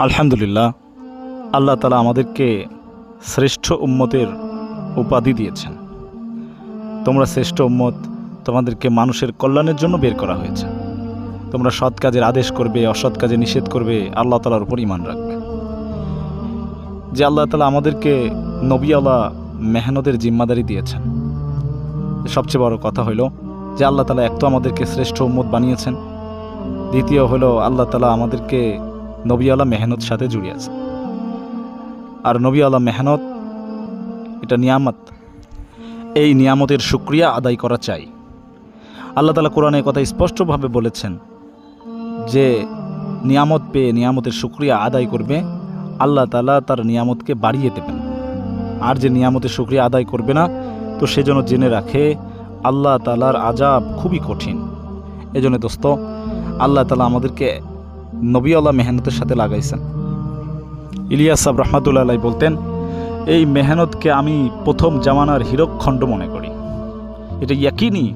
আলহামদুলিল্লাহ, আল্লাহ তালা আমাদেরকে শ্রেষ্ঠ উম্মতের উপাধি দিয়েছেন। তোমরা শ্রেষ্ঠ উম্মত তোমাদেরকে মানুষের কল্যাণের জন্য বের করা হয়েছে। তোমরা সৎ কাজের আদেশ করবে, অসৎ কাজে নিষেধ করবে, আল্লাহ তালার উপর ইমান রাখবে। যে আল্লাহ তালা আমাদেরকে নবিয়ালা মেহনতের জিম্মাদারি দিয়েছেন। সবচেয়ে বড় কথা হইল যে আল্লাহ তালা এক তো আমাদেরকে শ্রেষ্ঠ উম্মত বানিয়েছেন। দ্বিতীয় হলো আল্লাহ তালা আমাদেরকে নবীওয়ালা মেহনত সাথে জুড়ে আছে। আর নবীওয়ালা মেহনত, এটা নিয়ামত। এই নিয়ামতের সুক্রিয়া আদায় করা চাই। আল্লাহ তালা কোরআনে কথা স্পষ্টভাবে বলেছেন যে, নিয়ামত পেয়ে নিয়ামতের সুক্রিয়া আদায় করবে, আল্লাহ তালা তার নিয়ামতকে বাড়িয়ে দেবেন। আর যে নিয়ামতের সুক্রিয়া আদায় করবে না, তো সেজন্য জেনে রাখে, আল্লাহ তালার আজাব খুবই কঠিন। এজন্য দোস্ত, আল্লাহ তালা আমাদেরকে নবীওয়ালা মেহনতের সাথে লাগাইছেন। ইলিয়াস সাহ রহমাতুল্লাহ বলতেন, এই মেহনতকে আমি প্রথম জামানার হীরকখণ্ড মনে করি। এটা ইয়াকিনি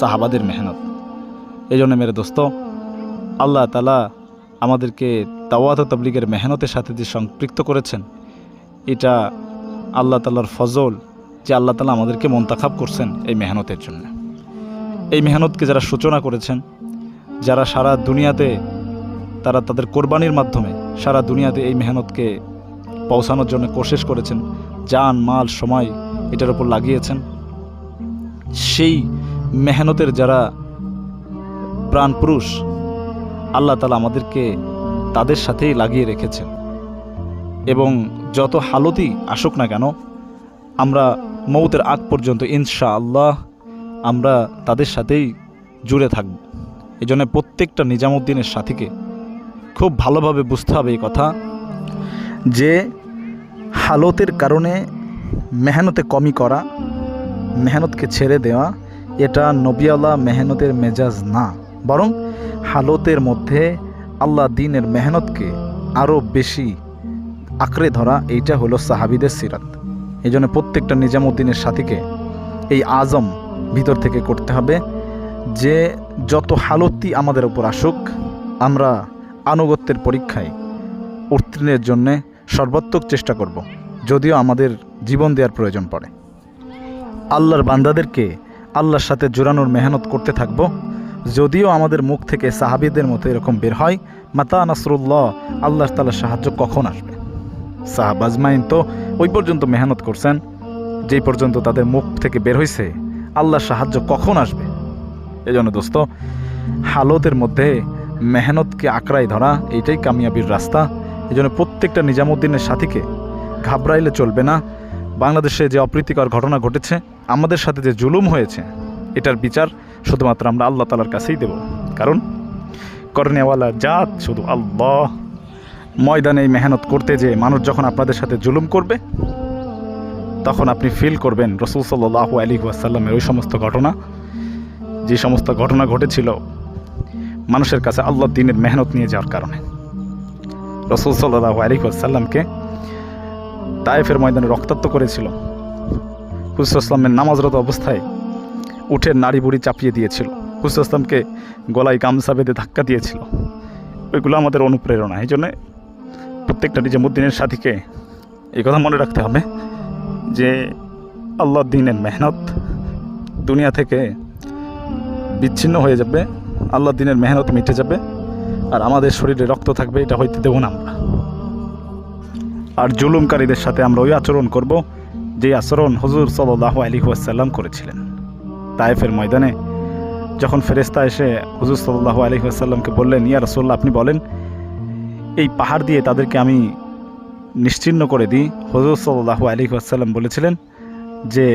সাহাবাদের মেহনত। এই জন্য মেরে দোস্ত, আল্লাহ তালা আমাদেরকে তাওয়াত তবলিগের মেহনতের সাথে যে সম্পৃক্ত করেছেন, এটা আল্লাহ তালার ফজল যে আল্লাহ তালা আমাদেরকে মন্তাখাব করছেন এই মেহনতের জন্য। এই মেহনতকে যারা সূচনা করেছেন, যারা সারা দুনিয়াতে তারা তাদের কোরবানির মাধ্যমে সারা দুনিয়াতে এই মেহনতকে পৌঁছানোর জন্য কোশেষ করেছেন যান মাল, সময় এটার উপর লাগিয়েছেন। সেই মেহনতের যারা প্রাণপুরুষ আল্লাহ তালা আমাদেরকে তাদের সাথেই লাগিয়ে রেখেছেন। এবং যত হালতই আসুক না কেন, আমরা মৌতের আগ পর্যন্ত ইনশা আল্লাহ আমরা তাদের সাথেই জুড়ে থাকব। এই জন্য প্রত্যেকটা নিজামুদ্দিনের সাথীকে খুব ভালোভাবে বুঝতে হবে এই কথা যে হালতের কারণে মেহনতে কমি করা, মেহনতকে ছেড়ে দেওয়া, এটা নবিয়ালা মেহনতের মেজাজ না। বরং হালতের মধ্যে আল্লাহ দিনের মেহনতকে আরও বেশি আঁকড়ে ধরা, এইটা হলো সাহাবিদের সিরাত। এই জন্য প্রত্যেকটা নিজামুদ্দিনের সাথীকে এই আজম ভিতর থেকে করতে হবে যে যত হালতই আমাদের উপর আসুক, আমরা আনুগত্যের পরীক্ষায় উত্তীর্ণের জন্যে সর্বাত্মক চেষ্টা করব, যদিও আমাদের জীবন দেওয়ার প্রয়োজন পড়ে। আল্লাহর বান্দাদেরকে আল্লাহর সাথে জোরানোর মেহনত করতে থাকব, যদিও আমাদের মুখ থেকে সাহাবিদের মতো এরকম বের হয়, মাতা নাসরুল্লাহ আল্লাহ তালার সাহায্য কখন আসবে? সাহাবাজমাইন তো ওই পর্যন্ত মেহনত করছেন, যেই পর্যন্ত তাদের মুখ থেকে বের হয়েছে আল্লাহর সাহায্য কখন আসবে? এজন্য দোস্ত, হালতের মধ্যে মেহনতকে আঁকড়াই ধরা, এইটাই কামিয়াবির রাস্তা। এই জন্য প্রত্যেকটা নিজামুদ্দিনের সাথীকে ঘাবড়াইলে চলবে না। বাংলাদেশে যে অপ্রীতিকর ঘটনা ঘটেছে, আমাদের সাথে যে জুলুম হয়েছে, এটার বিচার শুধুমাত্র আমরা আল্লাহ তালার কাছেই দেব। কারণ করনেওয়ালা জাত শুধু আল্লাহ। ময়দানে এই মেহনত করতে যে মানুষ যখন আপনাদের সাথে জুলুম করবে, তখন আপনি ফিল করবেন রসুল সাল্লাহ আলী ওয়াসাল্লামের ওই সমস্ত ঘটনা। যে সমস্ত ঘটনা ঘটেছিল মানুষের কাছে আল্লাহ দিনের মেহনত নিয়ে যাওয়ার কারণে। রসুল সাল্লাহ আলী ওয়াসাল্লামকে তায়েফের ময়দানে রক্তাক্ত করেছিল। হুসুলামের নামাজরত অবস্থায় উঠে নাড়ি বুড়ি চাপিয়ে দিয়েছিল। হুসুলামকে গলায় গামছা বেঁধে ধাক্কা দিয়েছিল। ওইগুলো আমাদের অনুপ্রেরণা। এই জন্যে প্রত্যেকটা নিজামুদ্দিনের সাথীকে এই কথা মনে রাখতে হবে যে আল্লাহ দিনের মেহনত দুনিয়া থেকে বিচ্ছিন্ন হয়ে যাবে। আল্লাহ দিনের মেহনত মিটে যাবে আর আমাদের শরীরে রক্ত থাকবে, এটা হইতে দেবো না আমরা। আর জুলুমকারীদের সাথে আমরা ওই আচরণ করব যে আচরণ হজুর সাল্লাহ আলী ওয়াসাল্লাম করেছিলেন। তায়েফের ময়দানে যখন ফেরেস্তা এসে হুজুর সাল্লাহ আলী ওয়াসাল্লামকে বললেন, ইয়া রসোল্লা আপনি বলেন, এই পাহাড় দিয়ে তাদেরকে আমি নিশ্চিন্ন করে দিই। হজুর সাল্লাহ আলী ওয়াসাল্লাম বলেছিলেন যে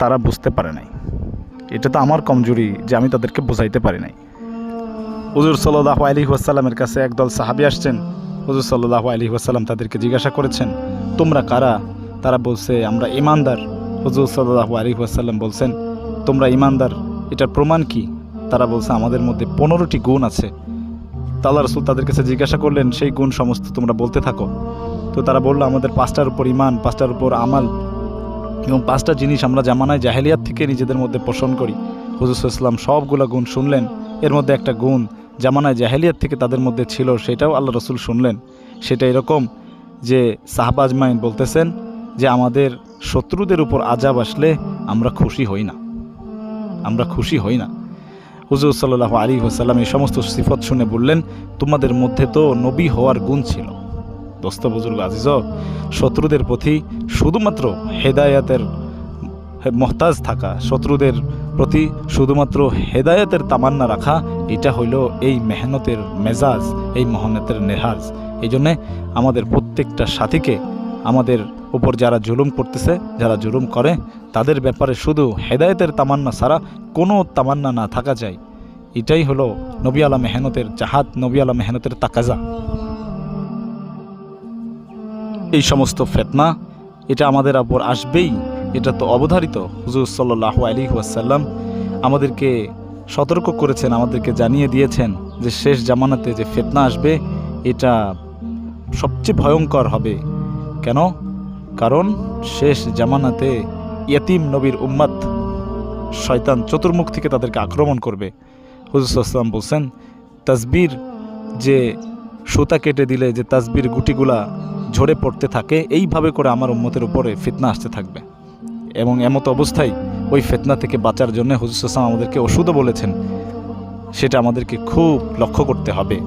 তারা বুঝতে পারে নাই। এটা তো আমার কমজোরি যে আমি তাদেরকে বোঝাইতে পারি নাই। হুজুর সাল্লাহ আলী ওয়াসাল্লামের কাছে একদল সাহাবি আসছেন। হুজুর সাল্লাহ আলী ওয়াসাল্লাম তাদেরকে জিজ্ঞাসা করেছেন, তোমরা কারা? তারা বলছে, আমরা ইমানদার হুজুর সাল্লাহ আলী ওয়াসাল্লাম বলছেন, তোমরা ইমানদার এটার প্রমাণ কি? তারা বলছে, আমাদের মধ্যে পনেরোটি গুণ আছে। তাল্লা রসুল তাদের কাছে জিজ্ঞাসা করলেন, সেই গুণ সমস্ত তোমরা বলতে থাকো। তো তারা বলল, আমাদের পাঁচটার উপর ইমান পাঁচটার উপর আমাল এবং পাঁচটা জিনিস আমরা জামানায় জাহেলিয়াত থেকে নিজেদের মধ্যে পোষণ করি। হুজুর ইসলাম সবগুলো গুণ শুনলেন। এর মধ্যে একটা গুণ জামানায় জাহেলিয়াত থেকে তাদের মধ্যে ছিল, সেটাও আল্লাহ রসুল শুনলেন। সেটা এরকম যে সাহাবাজমাইন বলতেছেন যে আমাদের শত্রুদের উপর আজাব আসলে আমরা খুশি হই না। আমরা খুশি হই না। হুজুর সাল্লাহ আলী হোসাল্লাম এই সমস্ত সিফত শুনে বললেন, তোমাদের মধ্যে তো নবী হওয়ার গুণ ছিল। দোস্ত বুজুর্গ আজিজ শত্রুদের প্রতি শুধুমাত্র হেদায়াতের মহতাজ থাকা, শত্রুদের প্রতি শুধুমাত্র হেদায়তের তামান্না রাখা, এটা হইল এই মেহনতের মেজাজ, এই মেহনতের নেহাজ। এই জন্যে আমাদের প্রত্যেকটা সাথীকে আমাদের উপর যারা জুলুম করতেছে, যারা জুলুম করে, তাদের ব্যাপারে শুধু হেদায়তের তামান্না ছাড়া কোনো তামান্না না থাকা যায়। এটাই হলো নবী আলা মেহনতের জাহাদ, নবী আলা মেহনতের তাকাজা। এই সমস্ত ফেতনা, এটা আমাদের উপর আসবেই। এটা তো অবধারিত। হুজুর সাল্লাহ আলী ওয়াসাল্লাম আমাদেরকে সতর্ক করেছেন, আমাদেরকে জানিয়ে দিয়েছেন যে শেষ জামানাতে যে ফেতনা আসবে, এটা সবচেয়ে ভয়ঙ্কর হবে। কেন? কারণ শেষ জামানাতে ইয়াতিম নবীর উম্মাদ শয়তান চতুর্মুখ থেকে তাদেরকে আক্রমণ করবে। হুজুর সাল্লাম বলছেন, তাসবির যে সুতা কেটে দিলে যে তাসবির গুটিগুলা ঝরে পড়তে থাকে, এইভাবে করে আমার উম্মতের উপরে ফিতনা আসতে থাকবে। এবং এমতো অবস্থায় ওই ফেতনা থেকে বাঁচার জন্য হুজুর সাল্লাম আমাদেরকে ওষুধও বলেছেন। সেটা আমাদেরকে খুব লক্ষ্য করতে হবে।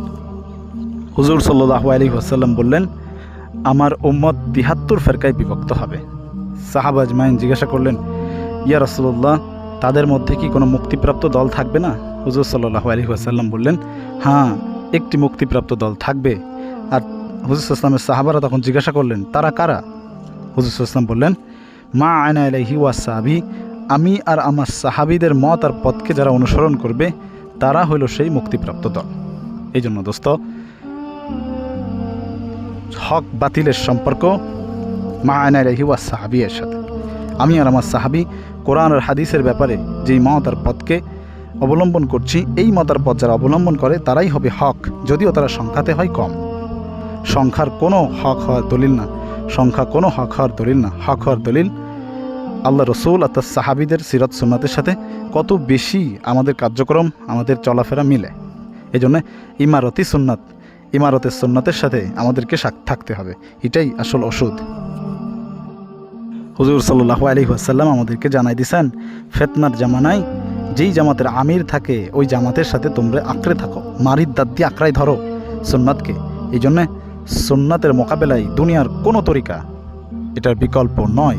হুজুর সাল্লাহ আলী ওয়াসাল্লাম বললেন, আমার উম্মত তিহাত্তর ফেরকায় বিভক্ত হবে। সাহাবাজ মাইন জিজ্ঞাসা করলেন, ইয়া রসুল্লাহ তাদের মধ্যে কি কোনো মুক্তিপ্রাপ্ত দল থাকবে না? হুজুর সাল্লাহ আলী ওয়াসাল্লাম বললেন হ্যাঁ একটি মুক্তিপ্রাপ্ত দল থাকবে। আর হুজুর ইসলামের সাহাবারা তখন জিজ্ঞাসা করলেন, তারা কারা? হুজুর ইসলাম বললেন, মা আয়না আলাইহি ওয়া সাহাবি, আমি আর আমার সাহাবিদের মত আর পথকে যারা অনুসরণ করবে, তারা হইল সেই মুক্তিপ্রাপ্ত দল। এই জন্য দোস্ত, হক বাতিলের সম্পর্ক মা আয়না আলাইহি ওয়া সাহাবি এর সাথে। আমি আর আমার সাহাবি কোরআন আর হাদিসের ব্যাপারে যেই মত আর পথকে অবলম্বন করছি, এই মতার পথ যারা অবলম্বন করে তারাই হবে হক, যদিও তারা সংখ্যাতে হয় কম। সংখ্যার কোনো হক হওয়ার দলিল না। সংখ্যা কোনো হক হওয়ার দলিল না। হক হওয়ার দলিল আল্লাহ রসুল অর্থাৎ সাহাবিদের সিরত সুন্নাতের সাথে কত বেশি আমাদের কার্যক্রম, আমাদের চলাফেরা মিলে। এই জন্যে ইমারতি সুন্নাত, ইমারতের সুন্নাতের সাথে আমাদেরকে থাকতে হবে। এটাই আসল ওষুধ। হুজুর সাল্লাহ আলী আসাল্লাম আমাদেরকে জানাই দিছেন, ফেতনার জামানায় যেই জামাতের আমির থাকে, ওই জামাতের সাথে তোমরা আঁকড়ে থাকো। মারির দাঁত দিয়ে আঁকড়াই ধরো। সুন্নাতকে। এই জন্যে সুন্নাতের মোকাবেলায় দুনিয়ার কোনো তরিকা এটার বিকল্প নয়।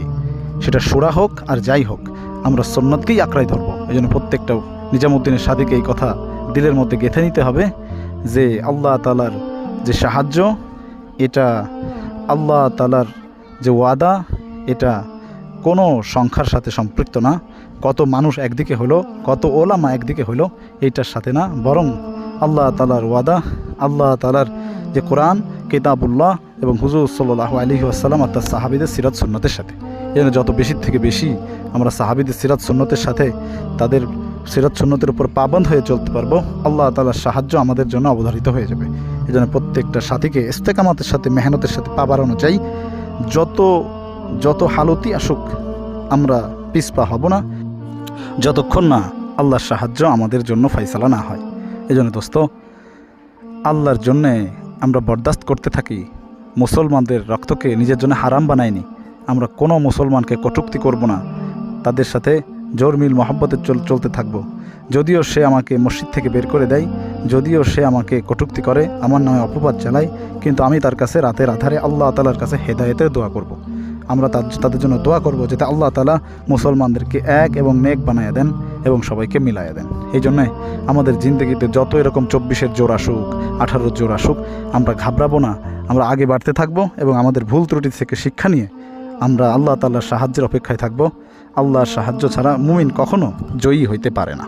সেটা সুরা হোক আর যাই হোক, আমরা সুন্নাতকেই আঁকড়াই ধরবো। এই জন্য প্রত্যেকটা নিজামুদ্দিনের সাদিকে এই কথা দিলের মধ্যে গেঁথে নিতে হবে যে, আল্লাহ তালার যে সাহায্য, এটা আল্লাহ তালার যে ওয়াদা, এটা কোনো সংখ্যার সাথে সম্পৃক্ত না। কত মানুষ একদিকে হলো, কত ওলামা একদিকে হলো, এইটার সাথে না, বরং আল্লাহ তালার ওয়াদা, আল্লাহ তালার যে কোরআন, কেতাবুল্লাহ এবং হুজুর সাল্লাহ আলী আসসালাম অর্থাৎ সাহাবিদের সিরাত সুন্নতের সাথে। যেন যত বেশি থেকে বেশি আমরা সাহাবিদের সিরাত সুন্নতের সাথে তাদের সিরাত সুন্নতের উপর পাবন্ধ হয়ে চলতে পারব, আল্লাহ তালার সাহায্য আমাদের জন্য অবধারিত হয়ে যাবে। এই জন্য প্রত্যেকটা সাথীকে ইস্তেকামাতের সাথে, মেহনতের সাথে পা বাড়ানো চাই যত যত হালতি আসুক, আমরা পিসপা হব না। যতক্ষণ না আল্লাহর সাহায্য আমাদের জন্য ফাইসালা না হয়। এই জন্য দোস্ত, আল্লাহর জন্যে আমরা বরদাস্ত করতে থাকি। মুসলমানদের রক্তকে নিজের জন্য হারাম বানাইনি আমরা কোনো মুসলমানকে কটুক্তি করব না। তাদের সাথে জোর মিল মহব্বতে চল, চলতে থাকব। যদিও সে আমাকে মসজিদ থেকে বের করে দেয়, যদিও সে আমাকে কটুক্তি করে, আমার নামে অপবাদ চালায় কিন্তু আমি তার কাছে রাতের আধারে আল্লাহ তালার কাছে হেদায়েতের দোয়া করব। আমরা তাদের জন্য দোয়া করব যাতে আল্লাহ তালা মুসলমানদেরকে এক এবং নেক বানাইয়া দেন এবং সবাইকে মিলাইয়া দেন। এই জন্যে আমাদের জিন্দগিতে যত এরকম চব্বিশের জোর আসুক আঠারোর জোর আসুক আমরা ঘাবড়াবো না। আমরা আগে বাড়তে থাকব এবং আমাদের ভুল ত্রুটি থেকে শিক্ষা নিয়ে আমরা আল্লাহ তাল্লাহর সাহায্যের অপেক্ষায় থাকব। আল্লাহর সাহায্য ছাড়া মুমিন কখনো জয়ী হইতে পারে না।